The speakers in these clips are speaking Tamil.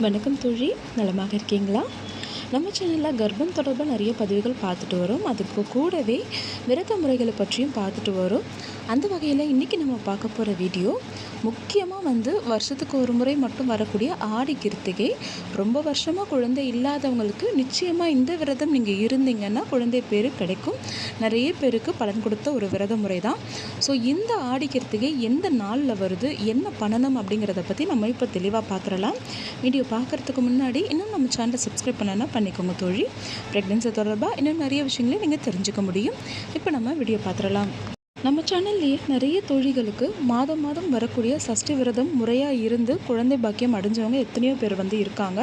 வணக்கம் தோழி நலமாக இருக்கீங்களா? நம்ம சேனலில் கர்ப்பம் தொடர்பாக நிறைய பதிவுகள் பார்த்துட்டு வரோம். அதுக்கு கூடவே விரத முறைகளை பற்றியும் பார்த்துட்டு வரோம். அந்த வகையில் இன்றைக்கி நம்ம பார்க்க போகிற வீடியோ முக்கியமாக வந்து வருஷத்துக்கு ஒரு முறை மட்டும் வரக்கூடிய ஆடி கிருத்திகை. ரொம்ப வருஷமாக குழந்தை இல்லாதவங்களுக்கு நிச்சயமாக இந்த விரதம் நீங்கள் இருந்தீங்கன்னா குழந்தை பேர் கிடைக்கும். நிறைய பேருக்கு பலன் கொடுத்த ஒரு விரத முறை தான் ஸோ இந்த ஆடி கிருத்திகை எந்த நாளில் வருது என்ன பண்ணணும் அப்படிங்கிறத பற்றி நம்ம இப்போ தெளிவாக பார்த்துடலாம் வீடியோ பார்க்குறதுக்கு முன்னாடி இன்னும் நம்ம சேனலை சப்ஸ்கிரைப் பண்ணனா பண்ணிக்கோங்க தோழி. ப்ரெக்னென்சி தொடர்பாக இன்னும் நிறைய விஷயங்களை நீங்கள் தெரிஞ்சுக்க முடியும். இப்போ நம்ம வீடியோ பார்த்துடலாம் நம்ம சேனல்லையே நிறைய தோழிகளுக்கு மாதம் மாதம் வரக்கூடிய சஷ்டி விரதம் முறையாக இருந்து குழந்தை பாக்கியம் அடைஞ்சவங்க எத்தனையோ பேர் வந்து இருக்காங்க.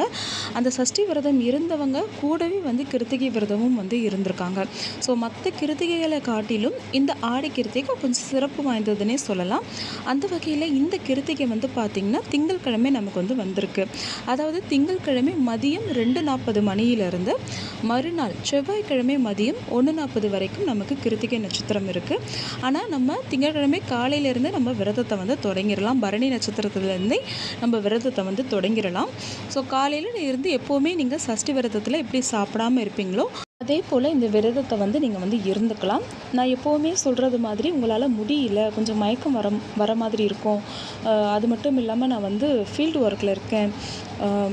அந்த சஷ்டி விரதம் இருந்தவங்க கூடவே வந்து கிருத்திகை விரதமும் வந்து இருந்திருக்காங்க. ஸோ மற்ற கிருத்திகைகளை காட்டிலும் இந்த ஆடி கிருத்திகை கொஞ்சம் சிறப்பு வாய்ந்ததுன்னே சொல்லலாம். அந்த வகையில் இந்த கிருத்திகை வந்து பார்த்திங்கன்னா திங்கட்கிழமை நமக்கு வந்து வந்திருக்கு. அதாவது திங்கட்கிழமை மதியம் ரெண்டு நாற்பது மணியிலிருந்து மறுநாள் செவ்வாய்க்கிழமை மதியம் ஒன்று நாற்பது வரைக்கும் நமக்கு கிருத்திகை நட்சத்திரம் இருக்குது ஆனால் நம்ம திங்கட்கிழமை காலையிலேருந்து நம்ம விரதத்தை வந்து தொடங்கிடலாம். பரணி நட்சத்திரத்துலேருந்தே நம்ம விரதத்தை வந்து தொடங்கிடலாம். ஸோ காலையில் இருந்து எப்போவுமே நீங்கள் சஷ்டி விரதத்தில் எப்படி சாப்பிடாம இருப்பீங்களோ அதே போல் இந்த விரதத்தை வந்து நீங்கள் வந்து இருந்துக்கலாம். நான் எப்போவுமே சொல்கிறது மாதிரி உங்களால் முடியல கொஞ்சம் மயக்கம் வர வர மாதிரி இருக்கும். அது மட்டும் இல்லாமல் நான் வந்து ஃபீல்டு ஒர்க்கில் இருக்கேன்.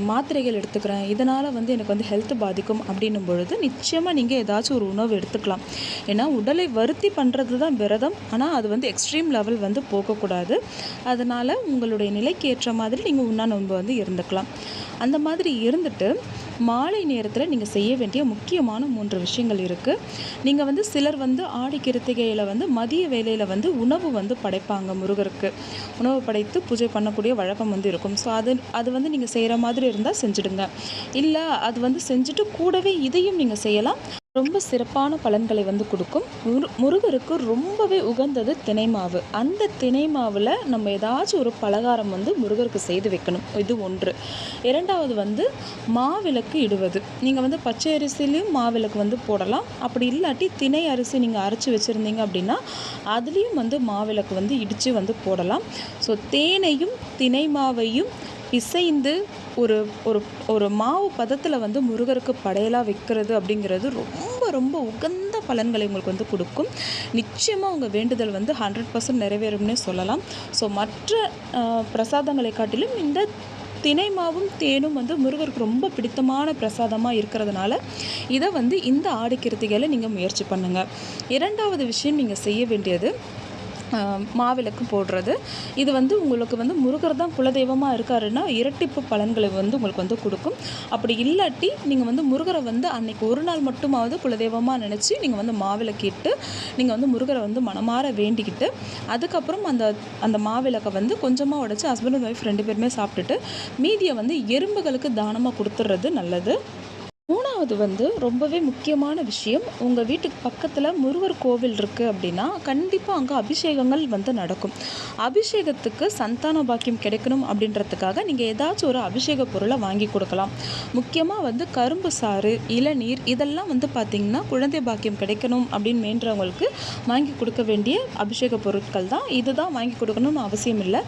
மாத்திரைகள் எடுத்துக்கிறேன். இதனால் வந்து எனக்கு வந்து ஹெல்த் பாதிக்கும் அப்படின்னும் பொழுது நிச்சயமாக நீங்கள் ஏதாச்சும் ஒரு உணவு எடுத்துக்கலாம். ஏன்னா உடலை வருத்தி பண்ணுறது தான் விரதம். ஆனால் அது வந்து எக்ஸ்ட்ரீம் லெவல் வந்து போகக்கூடாது. அதனால் உங்களுடைய நிலைக்கு ஏற்ற மாதிரி நீங்கள் உண்ணா நோன்பு வந்து இருந்துக்கலாம். அந்த மாதிரி இருந்துட்டு மாலை நேரத்தில் நீங்கள் செய்ய வேண்டிய முக்கியமான மூன்று விஷயங்கள் இருக்குது நீங்கள் வந்து சிலர் வந்து ஆடி கிருத்திகையில் வந்து மதிய வேலையில் வந்து உணவு வந்து படைப்பாங்க முருகருக்கு. உணவு படைத்து பூஜை பண்ணக்கூடிய வழக்கம் வந்து இருக்கும். ஸோ அது அது வந்து நீங்கள் செய்கிற மாதிரி இருந்தால் செஞ்சுடுங்க. இல்லை அது வந்து செஞ்சுட்டு கூடவே இதையும் நீங்கள் செய்யலாம். ரொம்ப சிறப்பான பலன்களை வந்து கொடுக்கும். முரு முருகருக்கு ரொம்பவே உகந்தது தினை மாவு. அந்த தினை மாவில் நம்ம ஏதாச்சும் ஒரு பலகாரம் வந்து முருகருக்கு செய்து வைக்கணும். இது ஒன்று. இரண்டாவது வந்து மாவிளக்கு இடுவது. நீங்கள் வந்து பச்சை அரிசிலையும் மாவிளக்கு வந்து போடலாம். அப்படி இல்லாட்டி தினை அரிசி நீங்கள் அரைச்சி வச்சுருந்தீங்க அப்படின்னா அதுலேயும் வந்து மாவிளக்கு வந்து இடித்து வந்து போடலாம். ஸோ தேனையும் தினை மாவையும் இசைந்து ஒரு ஒரு ஒரு மாவு பதத்தில் வந்து முருகருக்கு படையலாக வைக்கிறது அப்படிங்கிறது ரொம்ப ரொம்ப உகந்த பலன்களை உங்களுக்கு வந்து கொடுக்கும். நிச்சயமாக உங்கள் வேண்டுதல் வந்து ஹண்ட்ரட் பர்சன்ட் நிறைவேறும்னே சொல்லலாம். ஸோ மற்ற பிரசாதங்களை காட்டிலும் இந்த தினை மாவும் தேனும் வந்து முருகருக்கு ரொம்ப பிடித்தமான பிரசாதமாக இருக்கிறதுனால இதை வந்து இந்த ஆடி கிருத்திகையில் நீங்கள் முயற்சி பண்ணுங்கள் இரண்டாவது விஷயம் நீங்கள் செய்ய வேண்டியது மாவிளக்கு போடுறது. இது வந்து உங்களுக்கு வந்து முருகர் தான் குலதெய்வமாக இருக்காருன்னா இரட்டிப்பு பலன்களை வந்து உங்களுக்கு வந்து கொடுக்கும். அப்படி இல்லாட்டி நீங்கள் வந்து முருகரை வந்து அன்னைக்கு ஒரு நாள் மட்டுமாவது குலதெய்வமாக நினச்சி நீங்கள் வந்து மாவிளக்கு இட்டு நீங்கள் வந்து முருகரை வந்து மனமாற வேண்டிக்கிட்டு அதுக்கப்புறம் அந்த அந்த மாவிளக்கை வந்து கொஞ்சமாக உடச்சி ஹஸ்பண்ட் அண்ட் ஒய்ஃப் ரெண்டு பேருமே சாப்பிட்டுட்டு மீதியை வந்து எறும்புகளுக்கு தானமாக கொடுத்துட்றது நல்லது. மூணு மூணாவது வந்து ரொம்பவே முக்கியமான விஷயம். உங்கள் வீட்டுக்கு பக்கத்தில் முருகர் கோவில் இருக்குது அப்படின்னா கண்டிப்பாக அங்கே அபிஷேகங்கள் வந்து நடக்கும். அபிஷேகத்துக்கு சந்தான பாக்கியம் கிடைக்கணும் அப்படின்றதுக்காக நீங்கள் ஏதாச்சும் ஒரு அபிஷேக பொருளை வாங்கி கொடுக்கலாம். முக்கியமாக வந்து கரும்பு சாறு இளநீர் இதெல்லாம் வந்து பார்த்திங்கன்னா குழந்தை பாக்கியம் கிடைக்கணும் அப்படின்னு வேண்டவங்களுக்கு வாங்கி கொடுக்க வேண்டிய அபிஷேக பொருட்கள் தான். இதுதான் வாங்கி கொடுக்கணும்னு அவசியம் இல்லை.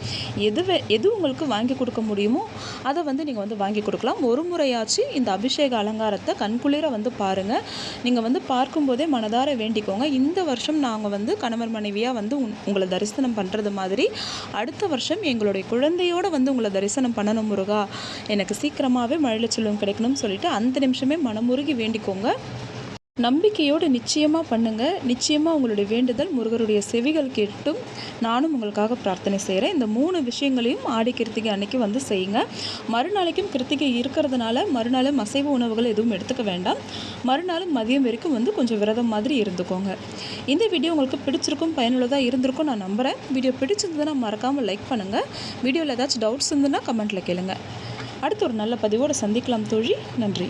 எது எது உங்களுக்கு வாங்கி கொடுக்க முடியுமோ அதை வந்து நீங்கள் வந்து வாங்கி கொடுக்கலாம். ஒரு முறையாச்சு இந்த அபிஷேக அலங்காரத்தை கண்குளிர வந்து பாருங்கள் நீங்கள் வந்து பார்க்கும்போதே மனதார வேண்டிக்கோங்க. இந்த வருஷம் நாங்கள் வந்து கணவர் மனைவியாக வந்து உங்களை தரிசனம் பண்ணுறது மாதிரி அடுத்த வருஷம் எங்களுடைய குழந்தையோட வந்து உங்களை தரிசனம் பண்ணணும் முருகா. எனக்கு சீக்கிரமாகவே மழலை செல்வம் கிடைக்கணும்னு சொல்லிட்டு அந்த நிமிஷமே மனமுருகி வேண்டிக்கோங்க. நம்பிக்கையோடு நிச்சயமாக பண்ணுங்கள் நிச்சயமாக உங்களுடைய வேண்டுதல் முருகருடைய செவிகள் கேட்டும். நானும் உங்களுக்காக பிரார்த்தனை செய்கிறேன் இந்த மூணு விஷயங்களையும் ஆடி கிருத்திகை அன்னைக்கு வந்து செய்யுங்க. மறுநாளைக்கும் கிருத்திகை இருக்கிறதுனால மறுநாளும் அசைவ உணவுகள் எதுவும் எடுத்துக்க வேண்டாம். மறுநாளும் மதியம் வரைக்கும் வந்து கொஞ்சம் விரதம் மாதிரி இருந்துக்கோங்க. இந்த வீடியோ உங்களுக்கு பிடிச்சிருக்கும் பயனுள்ளதாக இருந்திருக்கும் நான் நம்புகிறேன் வீடியோ பிடிச்சிருந்ததுன்னா மறக்காமல் லைக் பண்ணுங்கள் வீடியோவில் ஏதாச்சும் டவுட்ஸ் இருந்ததுன்னா கமெண்ட்டில் கேளுங்க. அடுத்து ஒரு நல்ல பதிவோடு சந்திக்கலாம் தோழி. நன்றி.